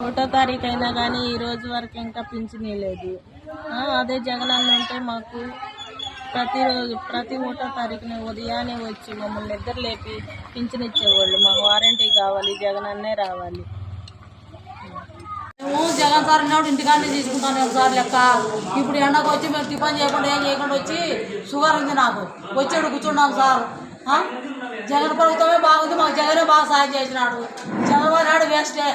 ఒకటో తారీఖు అయినా కానీ ఈ రోజు వరకు ఇంకా పింఛనీ లేదు. అదే జగన్ అన్న ఉంటే మాకు ప్రతిరోజు ప్రతి ఒకటో తారీఖున ఉదయాన్నే వచ్చి మమ్మల్ని నిద్ర లేపి పింఛన్ ఇచ్చేవాళ్ళు. మాకు వారంటీ కావాలి జగన్ అన్నే రావాలి. మేము జగన్ సార్ ఉన్నప్పుడు ఇంటికాడనే తీసుకుంటాను సార్ లెక్క. ఇప్పుడు ఎండకు వచ్చి మేము టిఫిన్ చేయకుండా ఏం చేయకుండా వచ్చి షుగర్ ఉంది నాకు. వచ్చాడు కూర్చున్నాం సార్. జగన్ ప్రభుత్వమే బాగుంది మాకు జగనే బాగా సాయం చేసినాడు. చంద్రబాబు నాయుడు వేస్టే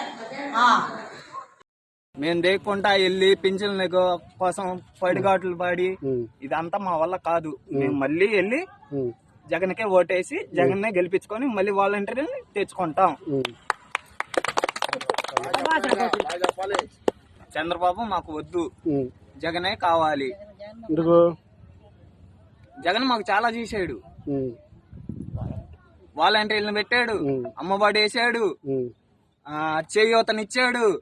మేము దేక్కుంటా వెళ్ళి పింఛన్ల కోసం పడిగాట్లు పడి ఇదంతా మా వల్ల కాదు. మేము మళ్ళీ వెళ్ళి జగన్కే ఓటేసి జగన్నే గెలిపించుకొని మళ్ళీ వాలంటీర్ని తెచ్చుకుంటాం. చంద్రబాబు మాకు వద్దు. జగనే కావాలి. జగన్ మాకు చాలా చేశాడు. వాలంటీర్లను పెట్టాడు. అమ్మఒడి వేసాడు చేయూతనిచ్చాడు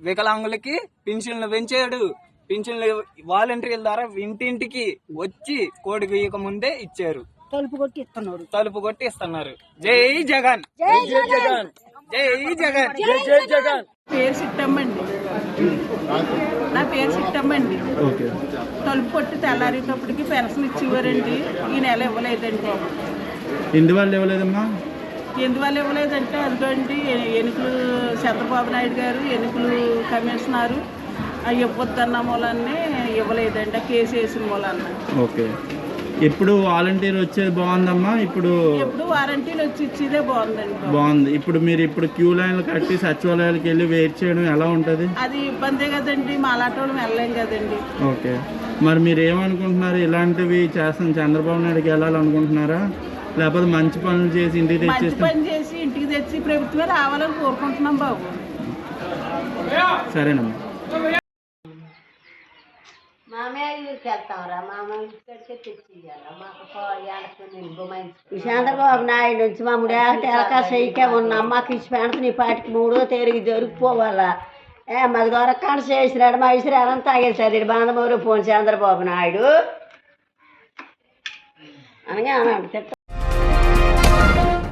వికలాంగులకి పింఛన్లు పెంచాడు. పింఛన్లు వాలంటీర్ల ద్వారా ఇంటింటికి వచ్చి కోడి గీయక ముందే ఇచ్చారు. తలుపు కొట్టి ఇస్తున్నాడు తలుపు కొట్టి ఇస్తున్నారు. జై జగన్. జై జగన్. జై జగన్. జై జగన్. పేరు సిట్టమ్మండి. నా పేరు సిట్టమ్మండి. తలుపు కొట్టి తెల్లారేటప్పటికి పెన్షన్ ఇచ్చేవారండి. ఈ నెల ఇవ్వలేదండి ఎందువల్ల ఇవ్వలేదమ్మా? ఎందువల్ల ఇవ్వలేదంటే అదిగోండి ఎన్నికలు చంద్రబాబు నాయుడు గారు ఎన్నికలు కమిషనరు ఇవ్వద్దన్న మూలాన్ని ఇవ్వలేదండి కేసు వేసిన మూలాన్న. ఓకే. ఇప్పుడు వాలంటీర్ వచ్చేది బాగుందమ్మా? ఇప్పుడు ఎప్పుడు వారంటీలు వచ్చి ఇచ్చేదే బాగుందండి బాగుంది. ఇప్పుడు మీరు ఇప్పుడు క్యూ లైన్లు కట్టి సచివాలయాలకు వెళ్ళి వెయిట్ చేయడం ఎలా ఉంటుంది? అది ఇబ్బందే కదండి మా అలాంటి వెళ్ళలేం కదండి. ఓకే. మరి మీరు ఏమనుకుంటున్నారు? ఇలాంటివి చేస్తాం చంద్రబాబు నాయుడుకి వెళ్ళాలనుకుంటున్నారా? లేకపోతే మంచి పనులు చేసి ఇంటికి మంచి తెచ్చేస్తాం పని చేసి ఇంటికి తెచ్చి ప్రభుత్వమే రావాలని కోరుకుంటున్నాం బాబు. సరేనమ్మా. ఈ చంద్రబాబు నాయుడు నుంచి ఏకటి ఎలకా చేయకే ఉన్న. అమ్మకి ఇచ్చి పెడతాను ఈ పాటికి మూడో తేరికి దొరికిపోవాలా. ఏ మాది దొరకాడ చేసినాడు. మా ఇసురాలని తాగేసాడు బాంధమూరు పోను చంద్రబాబు నాయుడు. అనగా అన్నాడు తిట్ట